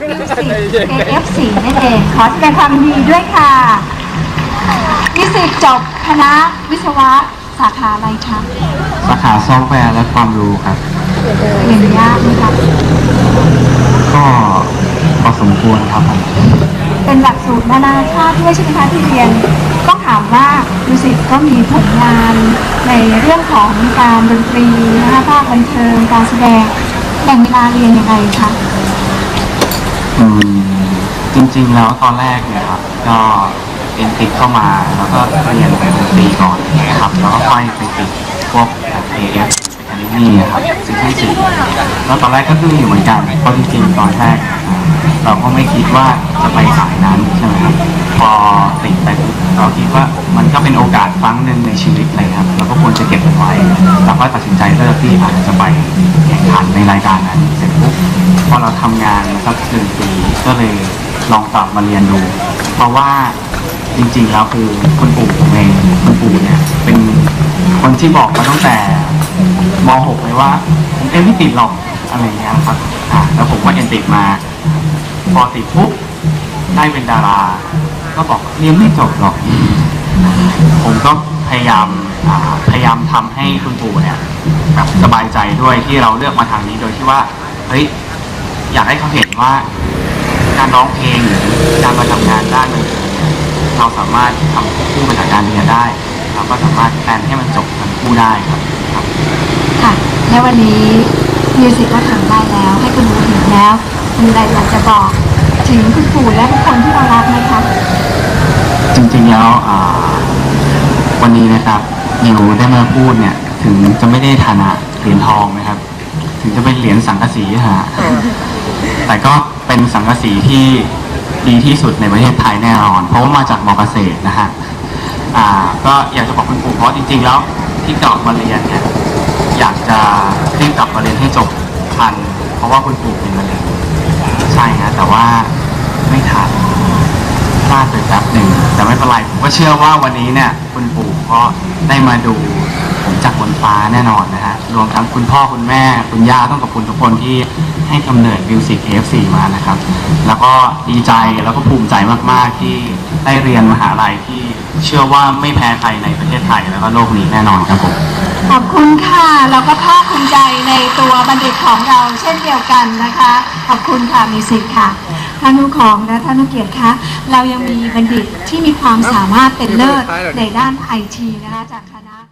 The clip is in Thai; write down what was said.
มิวสิก AF4 นั่นเองขอแสดงความยินดีด้วยค่ะนิสิตจบคณะวิศวะสาขาอะไรคะสาขาซอฟต์แวร์และความรู้ครับ เรียนยากไหมคะก็พอสมควรครับผมเป็นหลักสูตรนานาชาติด้วยใช่ไหมคะที่เรียนต้องถามว่ามิวสิกก็มีผลงานในเรื่องของการดนตรีนะคะภาคบันเทิงการแสดงแบ่งเวลาเรียนยังไงคะ อืมจริงๆแล้วตอนแรกเนี่ยครับก็เอ็นติดเข้ามาแล้วก็เรียนไปดนตรีก่อนนะครับแล้วก็ค่อยไปติดพวก AF Academy ครับซีซั่นสี่แล้วตอนแรกก็คืออยู่เหมือนกันเพราะจริงๆตอนแรกเราก็ไม่คิดว่าจะไปสายนั้นใช่ไหมครับพอติดไปเราคิดว่ามันก็เป็นโอกาสครั้งหนึ่งในชีวิตเลยครับเราก็ควรจะเก็บไว้เราก็ตัดสินใจเลิกที่อาจจะไปแข่งขันในรายการนั้นเสร็จปุ๊บ อเราทำงานมาสักหนึ่งปีก็เลยลองกลับมาเรียนดู เพราะว่าจริงๆแล้วคือคุณปู่ผมเองคุณปู่เนี่ยเป็นคนที่บอกมาตั้งแต่ม .6 เลยว่าผมเอ็นไม่ติดหรอกอะไรเงี้ยครับอ่าแล้วผมก็เอ็นติดมาพอติดปุ๊บได้เป็นดารา ก็บอกเรียนไม่จบหรอก ผมก็พยายามพยายามทำให้คุณปู่เนี่ยแบบสบายใจด้วยที่เราเลือกมาทางนี้โดยที่ว่าเฮ้ย อยากให้เขาเห็นว่า การร้องเพลงหรือการมาทำงานด้านบันเทิงเนี่ยเราสามารถทำควบคู่ไปกับการเรียนได้เราก็สามารถแพลนให้มันจบทั้งคู่ได้ครับครับค่ะ และวันนี้มิวสิกก็ทำได้แล้ว ให้คุณรู้เห็นแล้วมีอะไรอยากจะบอกถึงคุณปู่และทุกคนที่เรารักไหมคะจริงๆแล้วอ่าวันนี้นะครับนิวได้มาพูดเนี่ย ถึงจะไม่ได้ฐานะเหรียญทองนะครับ ถึงจะเป็นเหรียญสังกะสีฮะ แต่ก็เป็นสังกะสีที่ดีที่สุดในประเทศไทยแน่นอน เพราะว่ามาจากมอเกษตรนะฮะอ่าก็อยากจะบอกคุณปู่เพราะจริง ๆ แล้วที่กลับมาเรียนเนี่ยอยากจะรีบกลับมาเรียนให้จบทัน เพราะว่าคุณปู่เป็นมะเร็งใช่ฮะแต่ว่าไม่ทันพลาดไปแป๊บหนึ่งแต่ไม่เป็นไรผมก็เชื่อว่าวันนี้เนี่ยคุณปู่ก็ได้มาดู จากบนฟ้าแน่นอนนะฮะ รวมทั้งคุณพ่อคุณแม่ คุณย่าต้องขอบคุณทุกคนที่ให้กำเนิดมิวสิก AF4 มานะครับ แล้วก็ดีใจแล้วก็ภูมิใจมาก ๆ ที่ได้เรียนมหาลัยที่เชื่อว่าไม่แพ้ใครในประเทศไทยแล้วก็โลกนี้แน่นอนครับผม ขอบคุณค่ะ แล้วก็ภาคภูมิใจในตัวบัณฑิตของเราเช่นเดียวกันนะคะ ขอบคุณค่ะมิวสิกค่ะท่านผู้ของและท่านผู้เกียรติคะเรายังมีบัณฑิตที่มีความสามารถเป็นเลิศในด้านไอทีนะคะจากคณะ